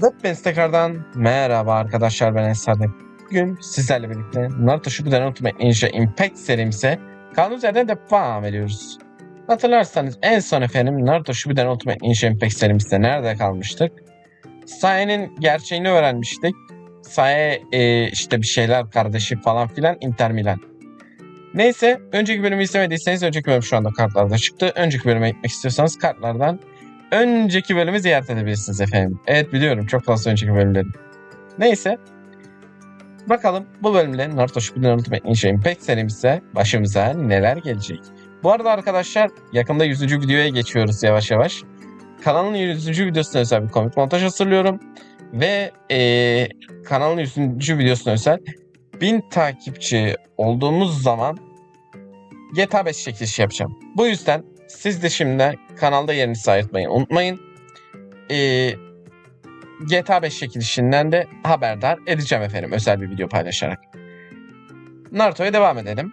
Webfans tekrardan merhaba arkadaşlar ben Ensar'da. Bugün sizlerle birlikte Naruto Shippuden Ultimate Ninja Impact serimize kaldığımız yerden devam ediyoruz. Hatırlarsanız en son efendim Naruto Shippuden Ultimate Ninja Impact serimizde nerede kalmıştık? Sae'nin gerçeğini öğrenmiştik. Sae e, işte bir şeyler kardeşi falan filan Inter Milan. Neyse önceki bölümü izlemediyseniz önceki bölüm şu anda kartlarda çıktı. Önceki bölüme gitmek istiyorsanız kartlardan önceki bölümü ziyaret edebilirsiniz efendim. Evet biliyorum çok fazla önceki bölümlerim. Neyse. Bakalım bu bölümde Naruto Shippuden Ultimate Ninja Impact serimizde başımıza neler gelecek. Bu arada arkadaşlar yakında 100. videoya geçiyoruz yavaş yavaş. Kanalın 100. videosuna özel bir komik montaj hazırlıyorum. Ve eee, kanalın 100. videosuna özel 1000 takipçi olduğumuz zaman GTA 5 çekilişi yapacağım. Bu yüzden siz de şimdi kanalda yerinizi ayırtmayı unutmayın. Ee, GTA 5 çekilişinden de haberdar edeceğim efendim özel bir video paylaşarak. Naruto'ya devam edelim.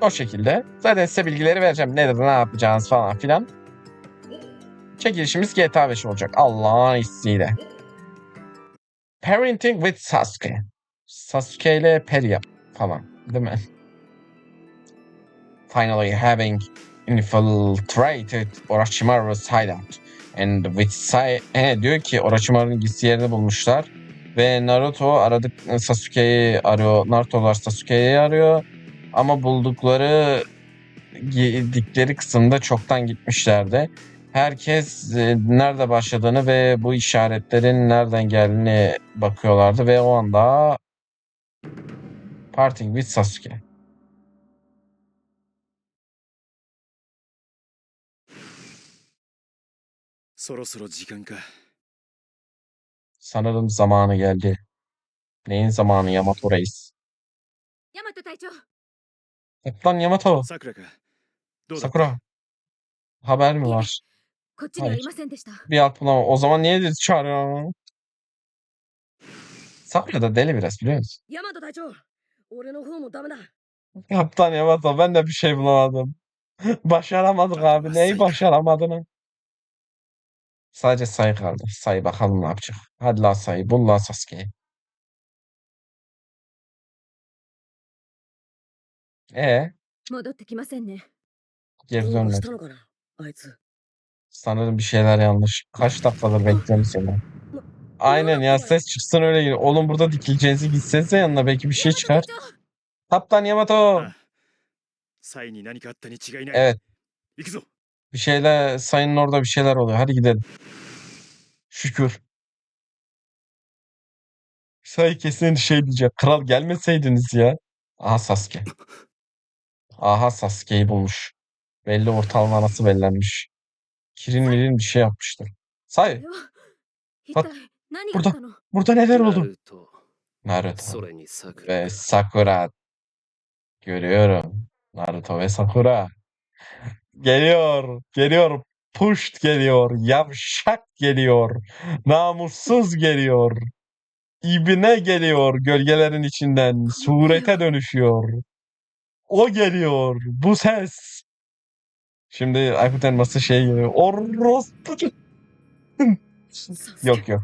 O şekilde. Zaten size bilgileri vereceğim. Nedir, ne yapacağınız falan filan. Çekilişimiz GTA 5 olacak. Allah'ın izniyle. Parenting with Sasuke. Sasuke ile Peria falan. Değil mi? Finally having infiltrated Orochimaru's hideout. And with Sai... He, diyor ki Orochimaru'nun gizli yerini bulmuşlar. Ve Naruto aradık Sasuke'yi arıyor. Naruto'lar Sasuke'yi arıyor. Ama buldukları gittikleri kısımda çoktan gitmişlerdi. Herkes e, nerede başladığını ve bu işaretlerin nereden geldiğini bakıyorlardı ve o anda Parting with Sasuke. “ Sanırım zamanı geldi. Neyin zamanı Yamato reis? Lan Yamato, Sakura. Haber mi var? Hayır. Bir alt bulama. O zaman niye dedi çağırıyor? Sakura da deli biraz biliyor musun? Kaptan Yamato ben de bir şey bulamadım. Başaramadık abi. Neyi başaramadın? Sadece sayı kaldı. Say bakalım ne yapacak. Hadi la sayı. Bul la Sasuke'yi. E Geri dönmedi. Sanırım bir şeyler yanlış. Kaç dakikadır bekliyorum seni. Aynen ya ses çıksın öyle gir. Oğlum burada dikileceğinizi gitsenize yanına belki bir şey çıkar. Kaptan Yamato. Evet. Bir şeyler sayının orada bir şeyler oluyor. Hadi gidelim. Şükür. Sayı kesin şey diyecek. Kral gelmeseydiniz ya. Aha Sasuke. Aha Sasuke'yi bulmuş. Belli ortalaması bellenmiş. Kirin mirin bir şey yapmıştır. Say. Bak, burada, burada neler oldu? Naruto ve Sakura. Görüyorum. Naruto ve Sakura. Geliyor. Geliyor. Puşt geliyor. Yavşak geliyor. Namussuz geliyor. İbne geliyor gölgelerin içinden. Surete dönüşüyor. O geliyor. Bu ses. Şimdi Aykut Elmas'ı şey geliyor. Orospu. yok yok.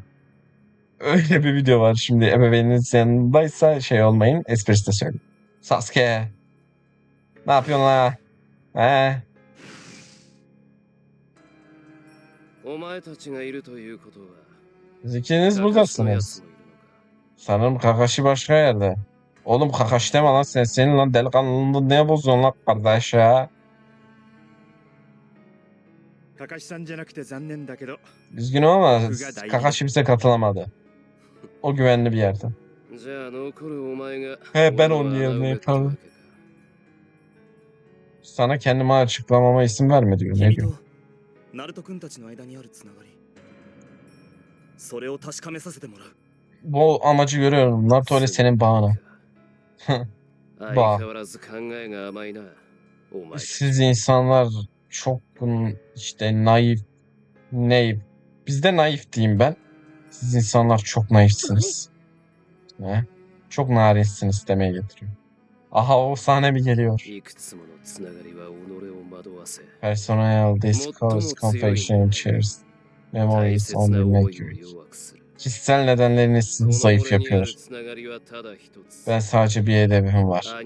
Öyle bir video var şimdi. Ebeveyniniz yanındaysa şey olmayın. Esprisi de söyleyeyim. Sasuke. Ne yapıyorsun la? He? お前たちがいるということは Siz ikiniz カカシのや buradasınız. つもいるのか Sanırım Kakashi başka yerde. Oğlum Kakashi deme lan sen. Senin lan delikanlılığını niye bozuyorsun lan kardeş ya? かかしさんじゃなくて残念だけど Üzgünüm ama Kuga da iyi. Kakashi bize katılamadı. O güvenli bir yerde. じゃあ残るお前が He ben 俺 onun の穴 yerine 埋めって yaparım. わけか Sana kendime açıklamama izin verme diyor. Ne 君 diyor? と ナルト君たちの間にあるつながりそれを確かめさせてもらう Bu amacı görüyorum. Naruto ile senin bağını. 相変わらず考えが甘いなお前たち Siz insanlar çok hmm, işte naif, naif. Bizde naif diyeyim ben. Siz insanlar çok naifsiniz. Ne? Çok narinsiniz demeye getiriyor. Aha o sahne mi geliyor? Personel Discourse Confession Cheers. Memories Only Make You Kişisel nedenlerini sizi zayıf yapıyor. Ben sadece bir hedefim var.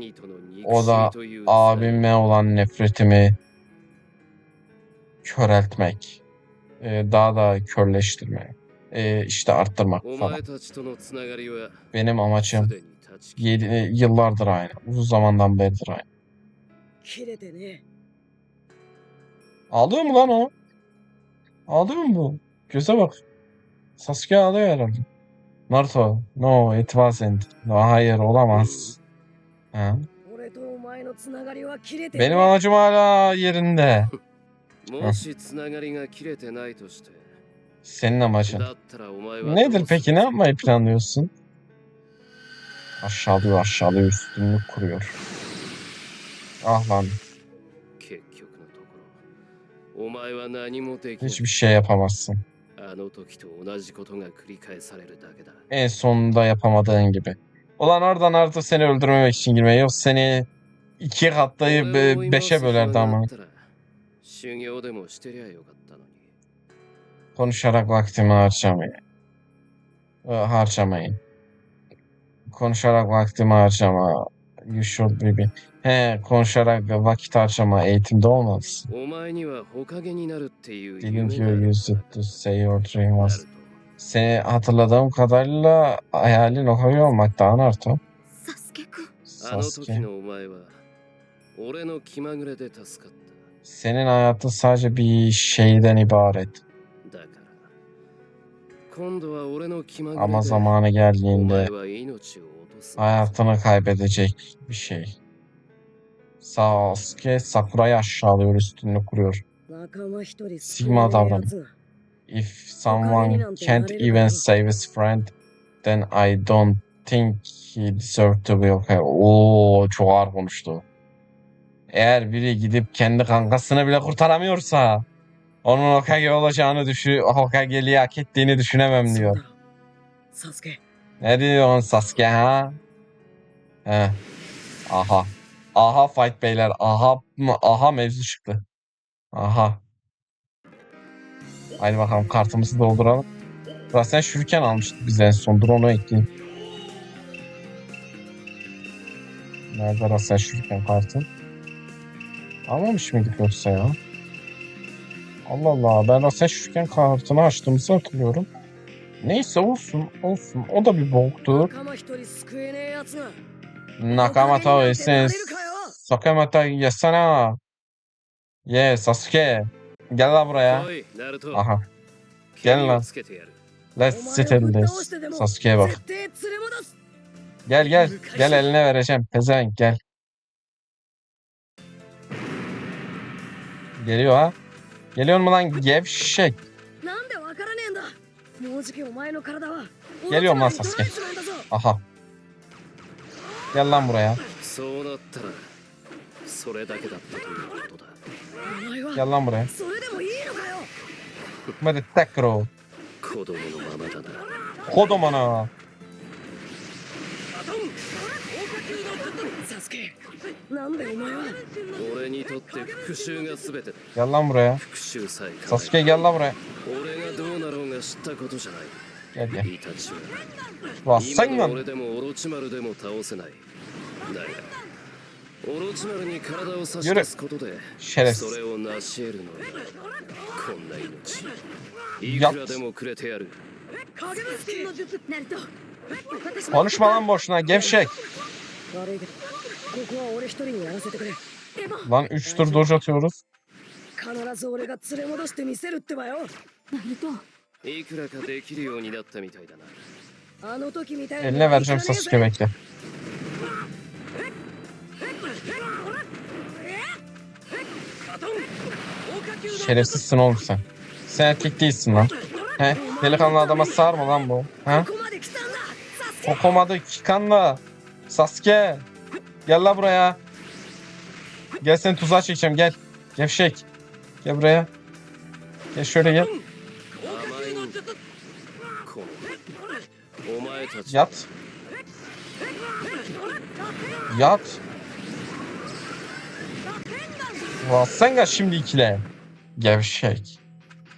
O da abime olan nefretimi köreltmek. E, daha da körleştirmek. E, işte arttırmak falan. Benim amacım Yedi, e, yıllardır aynı. Uzun zamandan beridir aynı. Ağlıyor mu lan o? Ağlıyor mu bu? Göze bak. Sasuke ağlıyor herhalde. Naruto, no, it wasn't. No, hayır, olamaz. Ha? Benim amacım hala yerinde. Senin amacın. Nedir peki, ne yapmayı planlıyorsun? Aşağılıyor aşağılıyor üstünlük kuruyor. Ah lan. Hiçbir şey yapamazsın. En sonunda yapamadığın gibi. Ulan oradan artık seni öldürmemek için girmeye yok seni iki katlayı be, beşe bölerdi ama. Konuşarak vaktimi harcamayın. Harcamayın konuşarak vaktimi harcama. You should be, be. He, konuşarak vakit harcama eğitimde olmaz. Didn't you use it to say your dream was... Seni hatırladığım kadarıyla hayalin Ohio olmakta Naruto. Sasuke. Senin hayatın sadece bir şeyden ibaret. Ama zamanı geldiğinde hayatını kaybedecek bir şey. Sasuke Sakura'yı aşağılıyor, üstünlük kuruyor. Sigma davranı. If someone can't even save his friend, then I don't think he deserved to be okay. Oo, çok ağır konuştu. Eğer biri gidip kendi kankasını bile kurtaramıyorsa onun Hokage olacağını düşün, Hokage'liği hak ettiğini düşünemem diyor. Sasuke. Ne diyorsun Sasuke ha? He. Aha. Aha fight beyler. Aha? Aha mevzu çıktı. Aha. Haydi bakalım kartımızı dolduralım. Zaten şuriken almıştık biz en son. Dur onu ekleyeyim. Nerede Rasen şuriken kartı? Almamış mıydık yoksa ya? Allah Allah ben ateş üçgen kartını açtığımızı hatırlıyorum. Neyse olsun olsun o da bir boktur. Nakamata isin. Sakamata yesana. Ye Sasuke. Gel la buraya. Aha. Gel lan. Let's sit in this. Sasuke'ye bak. Gel gel. Gel eline vereceğim. Pezevenk gel. Geliyor ha. Geliyor mu lan gevşek? Geliyorum lan Sasuke. Aha. Gel lan buraya. Gel lan buraya. Hadi tekrar. Kodomana. Gel lan buraya. Sasuke gel lan buraya. Gel gel. Ulan sen lan. オロチマルに体を差し出すことでそれを成し得るのはこんな命いくらでもくれてやる。Konuşma lan boşuna gevşek. Lan 3 tur doj atıyoruz. Eline vereceğim Sasuke bekle. Şerefsizsin oğlum sen. Sen erkek değilsin lan. He? Delikanlı adama sarma lan bu. He? Okoma'da Kikan'la Sasuke gel la buraya. Gel seni tuzağa çekeceğim gel. Gevşek. Gel buraya. Gel şöyle gel. Yat. Yat. Rasengan şimdi ikile. Gevşek.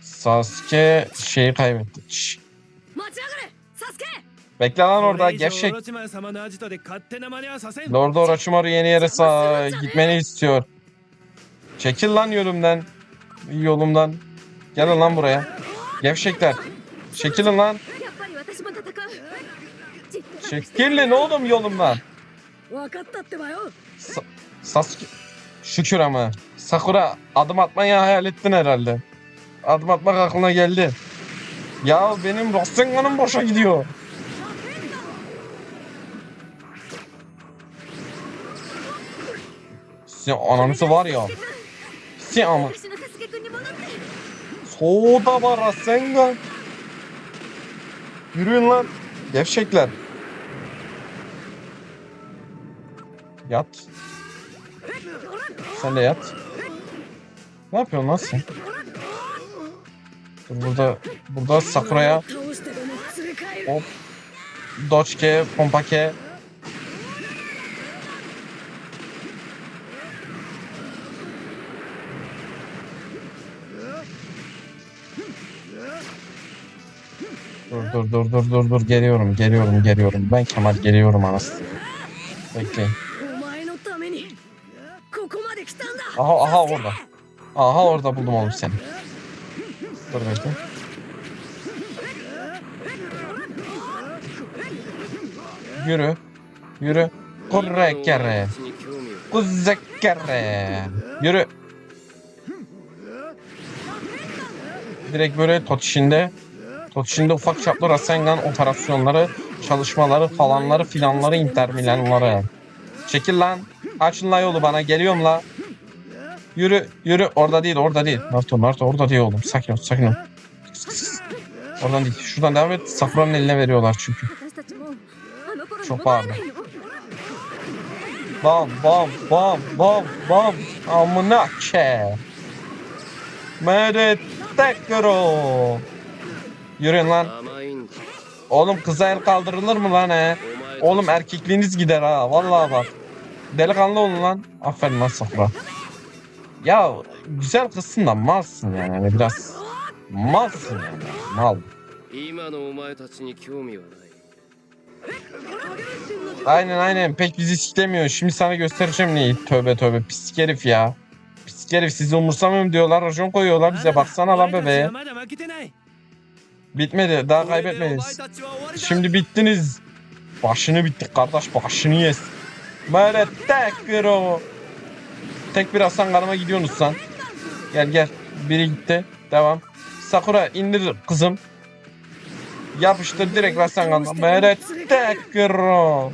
Sasuke şeyi kaybetti. Şşş. Bekle lan orada gevşek. Lord Orochimaru yeni yere sağ gitmeni istiyor. Çekil lan yolumdan. Yolumdan. Gelin lan buraya. Gevşekler. Çekilin lan. Çekilin oğlum yolumdan. Sa Sasuke. Şükür ama. Sakura adım atmayı hayal ettin herhalde. Adım atmak aklına geldi. Ya benim Rasengan'ım boşa gidiyor. Sizin ananızı var ya. Sizin ama. Soğuda bara sen de. Yürüyün lan. Gevşekler. Yat. Sen de yat. Ne yapıyorsun lan sen? Dur burada, burada Sakura'ya hop Doçke, Pompake Dur dur dur dur dur dur geliyorum geliyorum geliyorum. Ben Kemal geliyorum anasını. Bekle. Aha aha orada. Aha orada buldum oğlum seni. Dur bekle. Yürü. Yürü. Kurrekere. Kuzekkere. Yürü. Direkt böyle tot işinde Şimdi ufak çaplı Rasengan operasyonları, çalışmaları falanları filanları Inter Milanları. Çekil lan. Açın la yolu bana geliyorum la. Yürü yürü orada değil orada değil. Naruto Naruto orada değil oğlum. Sakin ol sakin ol. Oradan değil. Şuradan devam et. Sakura'nın eline veriyorlar çünkü. Çok bağırdı. Bam bam bam bam bam. Amına ke. Medet Tekro. Yürüyün lan. Oğlum kıza el kaldırılır mı lan he? Oğlum erkekliğiniz gider ha. Vallahi bak. Delikanlı olun lan. Aferin lan Safra. Ya güzel kızsın da malsın yani. biraz malsın yani. Mal. Aynen aynen pek bizi siklemiyor. Şimdi sana göstereceğim neyi. Tövbe tövbe pislik herif ya. Pislik herif sizi umursamıyorum diyorlar. Rajon koyuyorlar bize. Baksana lan bebeğe. Bitmedi. Daha kaybetmediniz. Şimdi bittiniz. Başını bittik kardeş. Başını yes. Böyle tek o. Tek bir Hasan kanıma gidiyorsunuz sen. Gel gel. Biri gitti. Devam. Sakura indir kızım. Yapıştır direkt Hasan kanıma. Böyle tek o.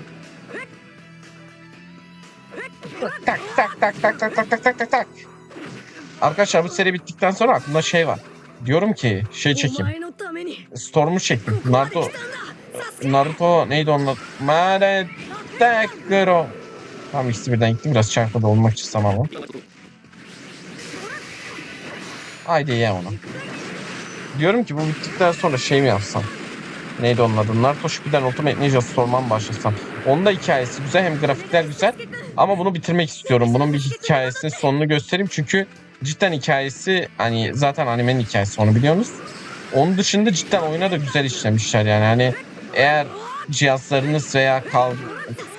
Tak tak tak tak tak tak tak tak tak. Arkadaşlar bu seri bittikten sonra aklımda şey var diyorum ki şey çekeyim. Storm'u çekeyim. Naruto Naruto neydi onun adı? Mare Tekro. Tamam ikisi birden gittim. Biraz çarpıda olmak için tamam. Haydi ye onu. Diyorum ki bu bittikten sonra şey mi yapsam? Neydi onun adı? Naruto Shippuden Ultimate Ninja Storm'a başlasam. Onun da hikayesi güzel hem grafikler güzel. Ama bunu bitirmek istiyorum. Bunun bir hikayesinin sonunu göstereyim. Çünkü cidden hikayesi hani zaten animenin hikayesi onu biliyorsunuz. Onun dışında cidden oyuna da güzel işlemişler yani hani eğer cihazlarınız veya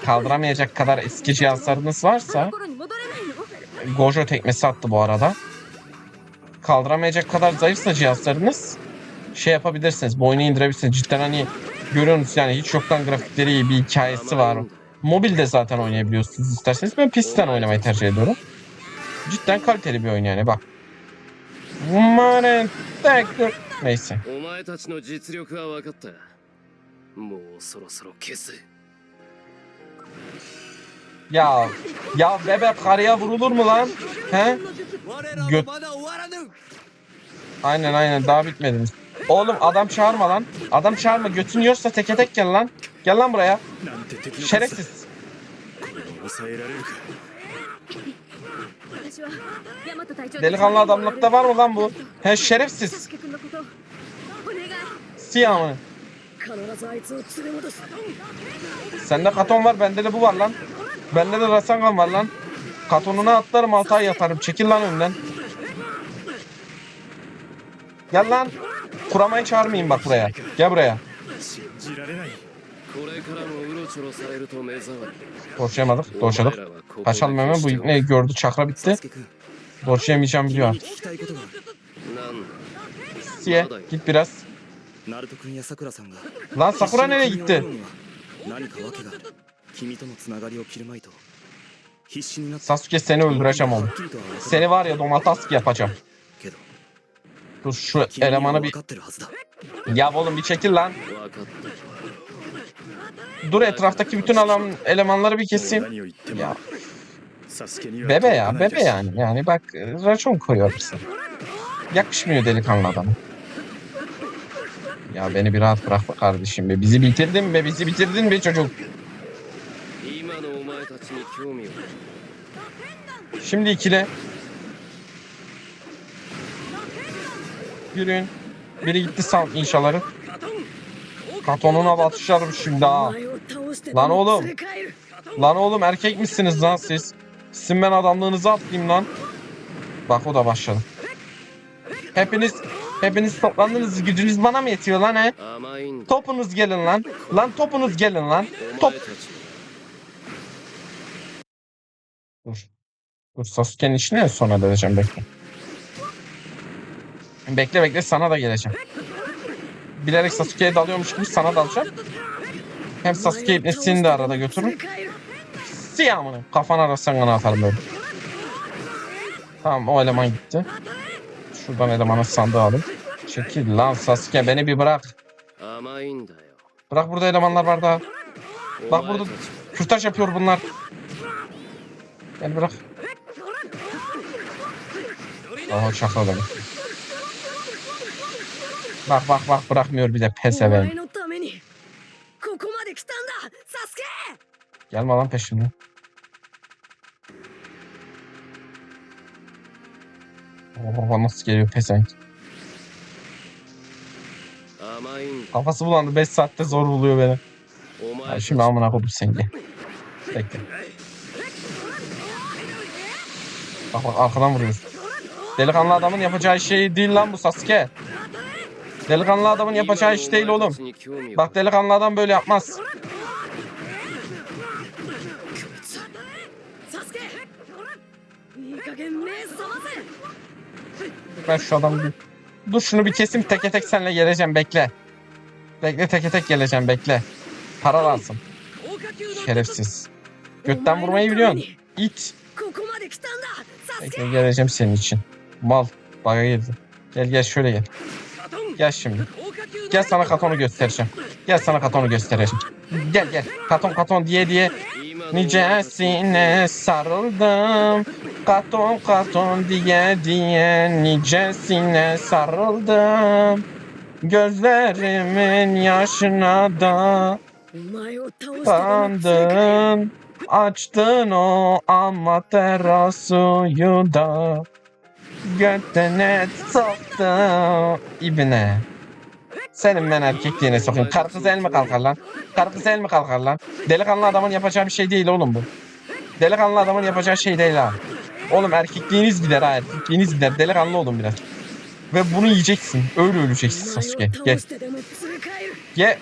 kaldıramayacak kadar eski cihazlarınız varsa Gojo tekmesi attı bu arada. Kaldıramayacak kadar zayıfsa cihazlarınız şey yapabilirsiniz. Bu oyunu indirebilirsiniz. Cidden hani görüyorsunuz yani hiç yoktan grafikleri iyi bir hikayesi var. Mobilde zaten oynayabiliyorsunuz isterseniz. Ben PC'den oynamayı tercih ediyorum. Cidden kaliteli bir oyun yani bak. Neyse. Ya ya bebe karıya vurulur mu lan? He? Göt. Aynen aynen daha bitmediniz. Oğlum adam çağırma lan. Adam çağırma götün yiyorsa teke tek gel lan. Gel lan buraya. Şerefsiz. Delikanlı adamlıkta var mı lan bu? He şerefsiz. Siyah mı? Sende katon var bende de bu var lan. Bende de rasangan var lan. Katonuna atlarım altı ay yatarım. Çekil lan önümden. Gel lan. Kuramayı çağırmayayım bak buraya. Gel buraya. Doşlayamadık. Doşladık. Kaçalım hemen. Bu ikneyi gördü. Çakra bitti. Doşlayamayacağım biliyor. Siye git biraz. Lan Sakura nereye gitti? Sasuke seni öldüreceğim oğlum. Seni var ya domates yapacağım. Dur şu elemanı bir... Ya oğlum bir çekil lan. Dur etraftaki bütün alan elemanları bir keseyim. Ya. Bebe ya, bebe yani. Yani bak racon koyuyor bize. Yakışmıyor delikanlı adam. Ya beni bir rahat bırak kardeşim be. Bizi bitirdin be, bizi bitirdin be çocuk. Şimdi ikile. Yürüyün. Biri gitti sal inşaları. Katonuna batışarım şimdi ha. Lan oğlum. Lan oğlum erkek misiniz lan siz? Sizin ben adamlığınızı atlayayım lan. Bak o da başladı. Hepiniz hepiniz toplandınız gücünüz bana mı yetiyor lan he? Topunuz gelin lan. Lan topunuz gelin lan. Top. Dur. Dur Sasuke'nin işini sonra geleceğim bekle. Bekle bekle sana da geleceğim. Bilerek Sasuke'ye dalıyormuş gibi sana dalacağım. Hem Sasuke ibnesini de arada götürün. Siyah mı? Kafana arasından kana atarım böyle. Tamam o eleman gitti. Şuradan elemanı sandığı alın. Çekil lan Sasuke beni bir bırak. Bırak burada elemanlar var daha. Bak burada kürtaj yapıyor bunlar. Gel bırak. Oha çakladı. Bak bak bak bırakmıyor bir de pes efendim. Gelme lan peşimden. Oha nasıl geliyor pesenk. Kafası bulandı 5 saatte zor buluyor beni. Ya şimdi amına koydum sen. Bekle. Bak bak arkadan vuruyor. Delikanlı adamın yapacağı şey değil lan bu Sasuke. Delikanlı adamın yapacağı iş değil oğlum. Bak delikanlı adam böyle yapmaz. Ben şu adamı bir... Dur şunu bir kesim teke tek senle geleceğim bekle. Bekle teke tek geleceğim bekle. Para lazım. Şerefsiz. Götten vurmayı biliyorsun. İt. Bekle geleceğim senin için. Mal. Baga girdi. Gel gel şöyle gel. Gel şimdi. Gel sana katonu göstereceğim. Gel sana katonu göstereceğim. Gel gel. Katon katon diye diye Nicesine sarıldım Katon katon diye diye Nicesine sarıldım. Gözlerimin yaşına da Kandım. Açtın o amatera suyu da Götüne soktun ibne. Senin ben erkekliğine sokayım. Karı el mi kalkar lan? Karı el mi kalkar lan? Delikanlı adamın yapacağı bir şey değil oğlum bu. Delikanlı adamın yapacağı şey değil ha. Oğlum erkekliğiniz gider ha erkekliğiniz gider. Delikanlı olun biraz. Ve bunu yiyeceksin. Öyle öleceksin Sasuke. Gel. Gel.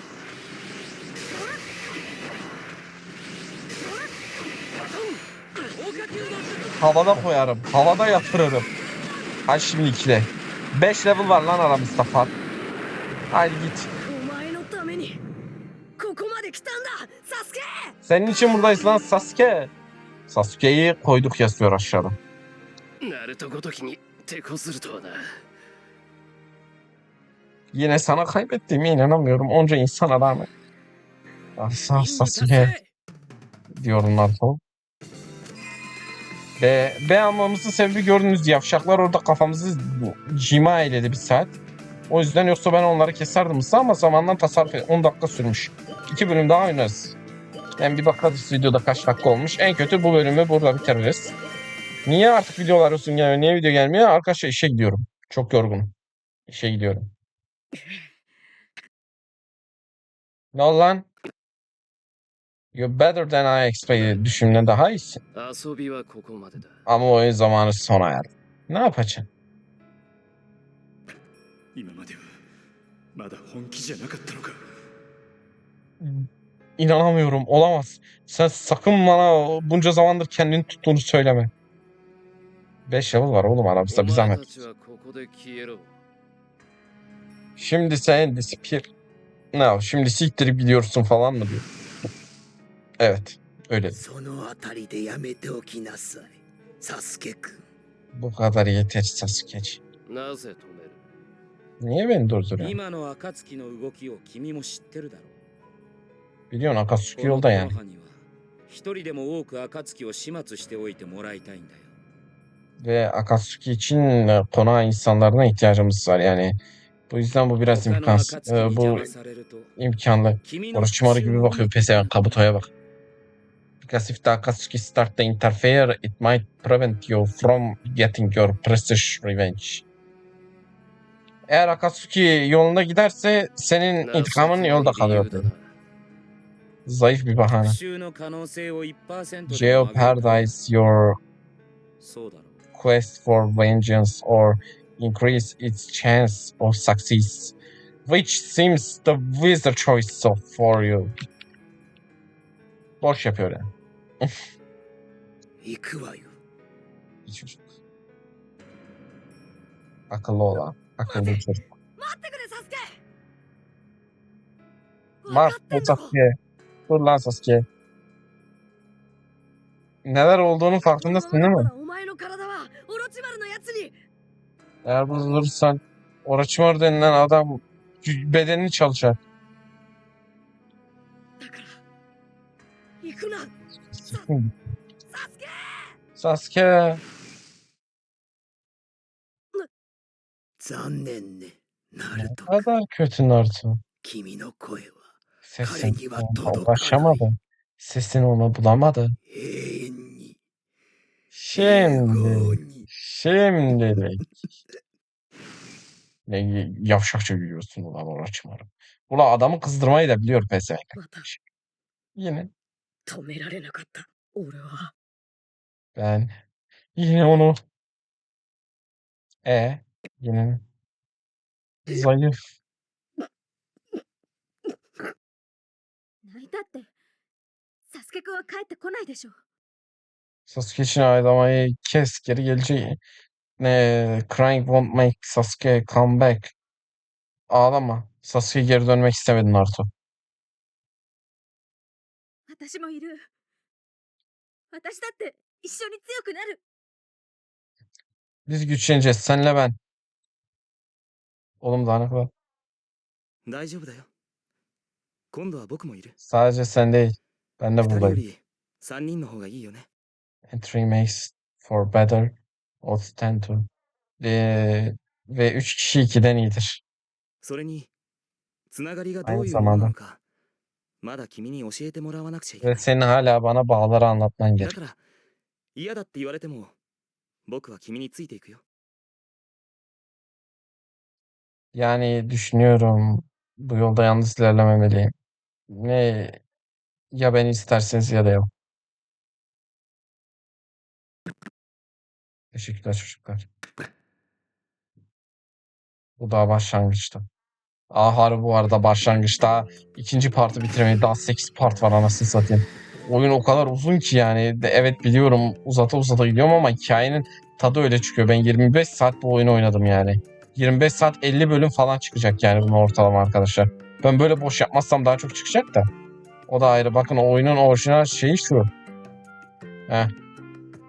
Havada koyarım. Havada yatırırım. Ha şimdi ikile. 5 level var lan aramızda fark. Haydi git. Senin için buradayız lan Sasuke. Sasuke'yi koyduk yazıyor aşağıda. Yine sana kaybettiğimi inanamıyorum. Onca insana rağmen. Ah, Asa Sasuke diyorum Naruto. Ve, ve almamızın sebebi gördünüz yavşaklar orada kafamızı cima eyledi bir saat. O yüzden yoksa ben onları keserdim ısı ama zamandan tasarruf 10 dakika sürmüş. 2 bölüm daha oynarız. Yani bir bakarız videoda kaç dakika olmuş. En kötü bu bölümü burada bitiririz. Niye artık videolar uzun gelmiyor? Niye video gelmiyor? Arkadaşlar işe gidiyorum. Çok yorgunum. İşe gidiyorum. ne oldu lan? You're better than I expected. Düşünden daha iyisin. Ama oyun zamanı sona erdi. Ne yapacaksın? 今まではまだ本気じゃなかったのか İnanamıyorum. Olamaz. Sen sakın bana bunca zamandır kendini tuttuğunu söyleme. 5 level var oğlum aramızda bir お前 zahmet. たちはここで消えろ Şimdi sen disappear. Ne şimdi siktirip gidiyorsun falan mı diyor. Evet. Öyle. そのあたりでやめておきなさいサスケくん Bu kadar yeter Sasuke. なぜ止める Niye beni durduruyorsun? 今の暁の動きを君も知ってるだろう Biliyorsun Akatsuki この yolda yani. コノハには一人でも多く暁を始末しておいてもらいたいんだよ Ve Akatsuki için e, konağa insanlarına ihtiyacımız var yani. Bu yüzden bu biraz 他の imkansız. 暁に e, bu 邪魔されると imkanlı. 君の Orochimaru 復讐 gibi を bakıyor pezevenk Kabuto'ya bak. Because if the Akatsuki start to interfere, it might prevent you from getting your prestige revenge. Eğer Akatsuki yolunda giderse senin intikamın yolda kalıyor dedi. Zayıf bir bahane. Geo Paradise your quest for vengeance or increase its chance of success. Which seems the wiser choice for you. Boş yapıyor yani. Hiçbir şey. Akıllı olan. Akıllı bir çocuk. Mahvol Sasuke. Dur lan Sasuke. Neler olduğunun farkındasın değil mi? Eğer bulursan Orochimaru denilen adam bedenini çalışar. Sasuke. Sasuke. 残念ねナルトNe kadar kötü Naruto. 君の声は Sesin Kare gibi ona dodo ulaşamadı. Sesini ona bulamadı. 永遠に Şimdi, 永遠に şimdilik. Ne yavşakça gülüyorsun ulan Orochimaru. Ulan adamı kızdırmayı da biliyor pezevenk. また Yine 止められなかった俺は ben yine onu e yine zayıf 泣いたってサスケくんは帰ってこないでしょ Sasuke için ağlamayı kes geri gelecek. Ne crying won't make Sasuke come back. Ağlama. Sasuke geri dönmek istemedi Naruto. 私もいる私だって一緒に強くなる Biz güçleneceğiz senle ben. Oğlum daha ne kadar? 大丈夫だよ今度は僕もいる Sadece sen değil. Ben de 二人よ buradayım. り三人の方がいいよね Entry makes for better. Odds tend to. Ee, ve 3 kişi 2'den iyidir. それにつながりがど Aynı ういうものな zamanda. のかまだ君に教えてもらわなくちゃいけ Ve ない senin hala bana bağları anlatman だ gerek. から嫌だって言われても僕は君についていくよ Yani düşünüyorum bu yolda yalnız ilerlememeliyim. Ne ya beni isterseniz ya da yok. Teşekkürler çocuklar. Bu daha başlangıçta. Aa harbi bu arada başlangıçta ikinci partı bitirmeyi daha 8 part var anasını satayım. Oyun o kadar uzun ki yani. Evet biliyorum uzata uzata gidiyorum ama hikayenin tadı öyle çıkıyor. Ben 25 saat bu oyunu oynadım yani. 25 saat 50 bölüm falan çıkacak yani bunun ortalama arkadaşlar. Ben böyle boş yapmazsam daha çok çıkacak da. O da ayrı. Bakın o oyunun orijinal şeyi şu. Heh.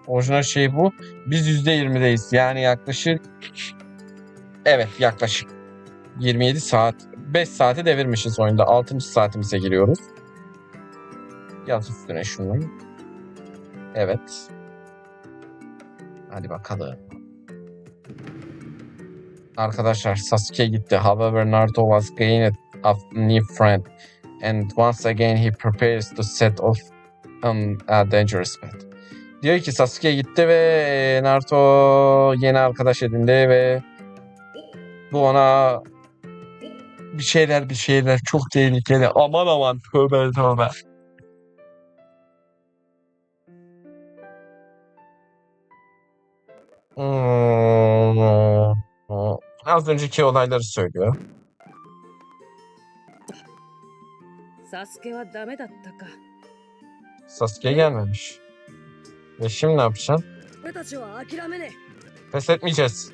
Orijinal şey bu. Biz %20'deyiz. Yani yaklaşık Evet yaklaşık 27 saat. 5 saati devirmişiz oyunda. 6. saatimize giriyoruz. Yaz üstüne şunu. Evet. Hadi bakalım. Arkadaşlar Sasuke gitti. However Naruto was gained a new friend. And once again he prepares to set off on a dangerous path. Diyor ki Sasuke gitti ve Naruto yeni arkadaş edindi ve bu ona bir şeyler bir şeyler çok tehlikeli. Aman aman tövbe tövbe. Hmm. Az önceki olayları söylüyor. Sasuke gelmemiş. Ve şimdi ne yapacaksın? Pes etmeyeceğiz.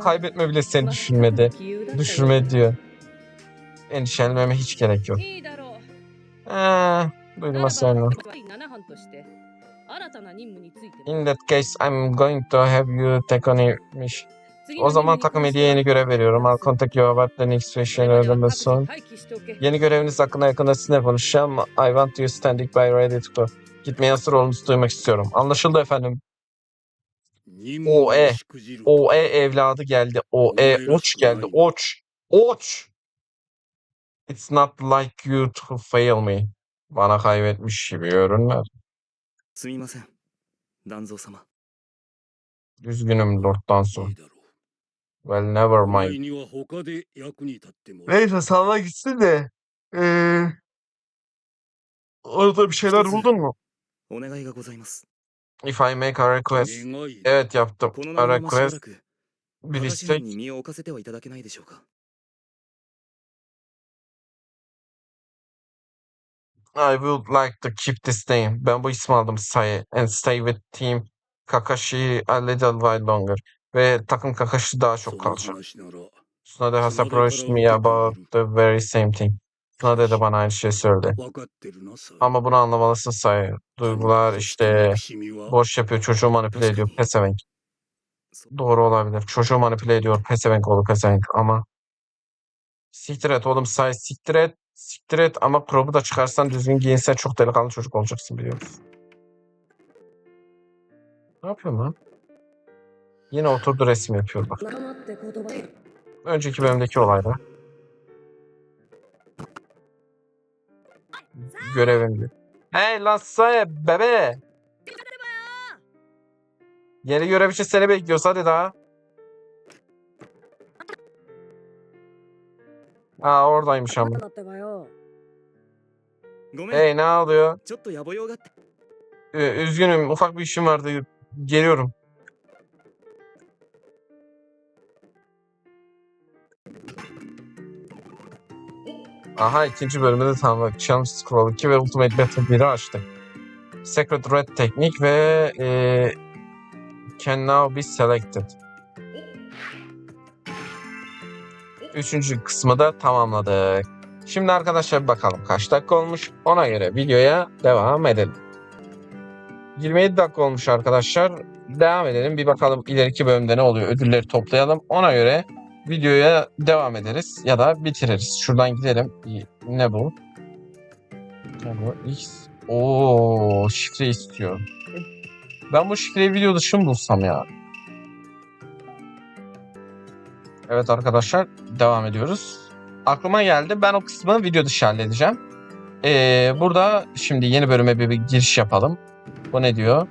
Kaybetme bile seni düşünmedi. Düşürme diyor. Endişelenmeme hiç gerek yok. Eee, duymaz sonra. In that case, I'm going to have you take on a mission. O zaman takım hediye yeni görev veriyorum. I'll contact you about the next mission öğrenme son. Yeni göreviniz hakkında yakında sizinle konuşacağım. I want you standing by ready to go. Gitmeye hazır olduğunuzu duymak istiyorum. Anlaşıldı efendim. OE. OE evladı geldi. OE Oç geldi. Oç. Oç. It's not like you to fail me. Bana kaybetmiş gibi görünmez. すみません団蔵様 Üzgünüm Lord Danso. いいだろう Well never お mind. 前には他で役に立ってもらう Neyse salla gitsin de. Ee, orada bir şeyler Kızım. buldun mu? お願いがございます If I make a request. 願いだ Evet yaptım. この A まましばら request. く Bir 私 istek. に身を置かせてはいただけないでしょうか I would like to keep this name. Ben bu ismi aldım sayı. And stay with team Kakashi a little while longer. Ve takım Kakashi daha çok kalacak. Tsunade has approached me about the very same thing. Tsunade de bana aynı şey söyledi. Ama bunu anlamalısın sayı. Duygular işte boş yapıyor, çocuğu manipüle ediyor. Pesevenk. Doğru olabilir. Çocuğu manipüle ediyor. Pesevenk olur pesevenk ama Siktir et oğlum say siktir et. Siktir et ama krobu da çıkarsan düzgün giyinsen çok delikanlı çocuk olacaksın biliyor musun? Ne yapıyorum lan? Yine oturdu resim yapıyor bak. Önceki bölümdeki olayda. Görevimdi. Hey lan say bebe. Yeni görev için seni bekliyoruz hadi daha. Aa oradaymış ama. Hey ne oluyor? Ee, üzgünüm ufak bir işim vardı. Geliyorum. Aha ikinci bölümü de tamamladık. Challenge Scroll 2 ve Ultimate Battle 1'i açtık. Sacred Red teknik ve e, Can Now Be Selected. Üçüncü kısmı da tamamladık. Şimdi arkadaşlar bakalım kaç dakika olmuş. Ona göre videoya devam edelim. 27 dakika olmuş arkadaşlar. Devam edelim. Bir bakalım ileriki bölümde ne oluyor. Ödülleri toplayalım. Ona göre videoya devam ederiz ya da bitiririz. Şuradan gidelim. Ne bu? Ne bu? X. Oo, şifre istiyor. Ben bu şifreyi video dışı mı bulsam ya? Evet arkadaşlar devam ediyoruz. Aklıma geldi. Ben o kısmı video dışı halledeceğim. Ee, burada şimdi yeni bölüme bir, bir giriş yapalım. Bu ne diyor?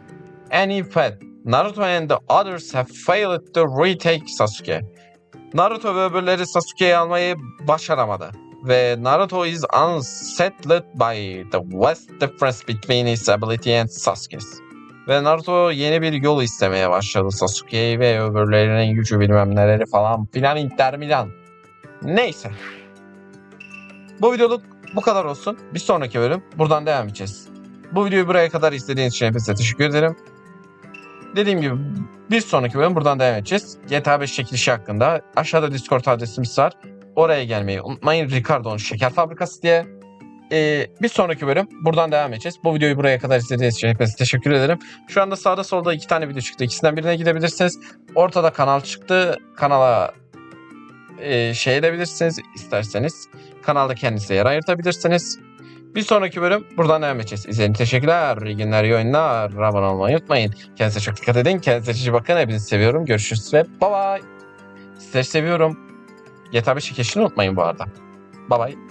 Any fact, Naruto and the others have failed to retake Sasuke. Naruto ve öbürleri Sasuke'yi almayı başaramadı. Ve Naruto is unsettled by the vast difference between his ability and Sasuke's. Ve Naruto yeni bir yol istemeye başladı Sasuke'yi ve öbürlerinin gücü bilmem neleri falan filan inter. Neyse. Bu videoluk bu kadar olsun. Bir sonraki bölüm buradan devam edeceğiz. Bu videoyu buraya kadar izlediğiniz için hepinize teşekkür ederim. Dediğim gibi bir sonraki bölüm buradan devam edeceğiz. GTA 5 çekilişi hakkında aşağıda Discord adresimiz var. Oraya gelmeyi unutmayın. Ricardo'nun şeker fabrikası diye. Ee, bir sonraki bölüm buradan devam edeceğiz. Bu videoyu buraya kadar izlediğiniz için hepinize teşekkür ederim. Şu anda sağda solda iki tane video çıktı. İkisinden birine gidebilirsiniz. Ortada kanal çıktı. Kanala e, şey edebilirsiniz isterseniz. Kanalda kendinize yer ayırtabilirsiniz. Bir sonraki bölüm buradan devam edeceğiz. İzlediğiniz teşekkürler. İyi günler, iyi oyunlar. Abone olmayı unutmayın. Kendinize çok dikkat edin. Kendinize iyi bakın. Hepinizi seviyorum. Görüşürüz ve bye bye. Sizleri seviyorum. GTA 5 keşini unutmayın bu arada. Bye bye.